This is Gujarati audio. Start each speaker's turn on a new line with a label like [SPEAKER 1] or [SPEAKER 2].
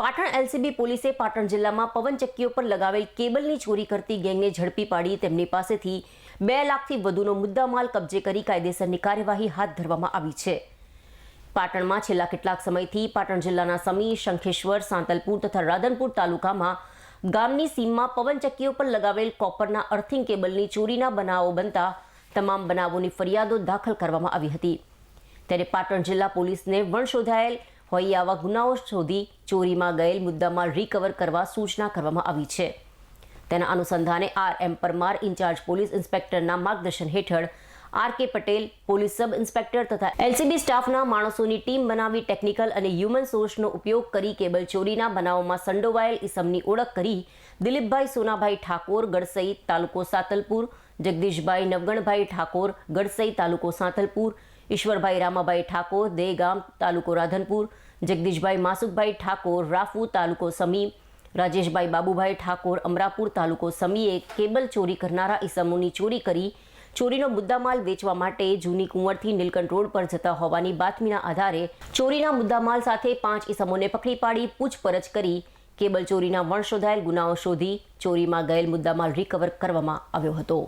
[SPEAKER 1] પાટણ એલસીબી પોલીસે પાટણ જિલ્લામાં પવનચક્કીઓ પર લગાવેલ કેબલની ચોરી કરતી ગેંગને ઝડપી પાડી તેમની પાસેથી બે લાખથી વધુનો મુદ્દામાલ કબજે કરી કાયદેસરની કાર્યવાહી હાથ ધરવામાં આવી છે. પાટણમાં છેલ્લા કેટલાક સમયથી પાટણ જિલ્લાના સમી, શંખેશ્વર, સાંતલપુર તથા રાધનપુર તાલુકામાં ગામની સીમમાં પવનચક્કીઓ પર લગાવેલ કોપરના અર્થિંગ કેબલની ચોરીના બનાવો બનતા તમામ બનાવોની ફરિયાદો દાખલ કરવામાં આવી હતી. ત્યારે પાટણ જિલ્લા પોલીસને વણ શોધાયેલ હોય આવા ગુનાઓ શોધી ચોરીમાં ગયેલ મુદ્દામાં રિકવર કરવા સૂચના કરવામાં આવી છે. તેના અનુસંધાને R M Parmar in charge police ઇન્સ્પેક્ટરના માર્ગદર્શન હેઠળ R K Patel, police sub inspector તથા એલસીબી સ્ટાફના માણસોની ટીમ બનાવી ટેકનિકલ અને હ્યુમન સોર્સનો ઉપયોગ કરી કેબલ ચોરીના બનાવોમાં સંડોવાયેલ ઇસમની ઓળખ કરી દિલીપભાઈ સોનાભાઈ ઠાકોર, ગડસઈ તાલુકો સાતલપુર, જગદીશભાઈ નવગણભાઈ ઠાકોર, ગડસઈ તાલુકો સાંતલપુર ઈશ્વરભાઈ રામાભાઈ ઠાકોર, દેગામ તાલુકો રાધનપુર, જગદીશભાઈ માસુકભાઈ ઠાકોર, રાફુ તાલુકો સમી, રાજેશભાઈ બાબુભાઈ ઠાકોર, અમરાપુર તાલુકો સમીએ કેબલ ચોરી કરનારા ઈસમોની ચોરી કરી ચોરીનો મુદ્દામાલ વેચવા માટે જૂની કુંવરથી નીલકંઠ રોડ પર જતા હોવાની બાતમીના આધારે ચોરીના મુદ્દામાલ સાથે પાંચ ઈસમોને પકડી પાડી પૂછપરછ કરી કેબલ ચોરીના વણ શોધાયેલ ગુનાઓ શોધી ચોરીમાં ગયેલ મુદ્દામાલ રિકવર કરવામાં આવ્યો હતો.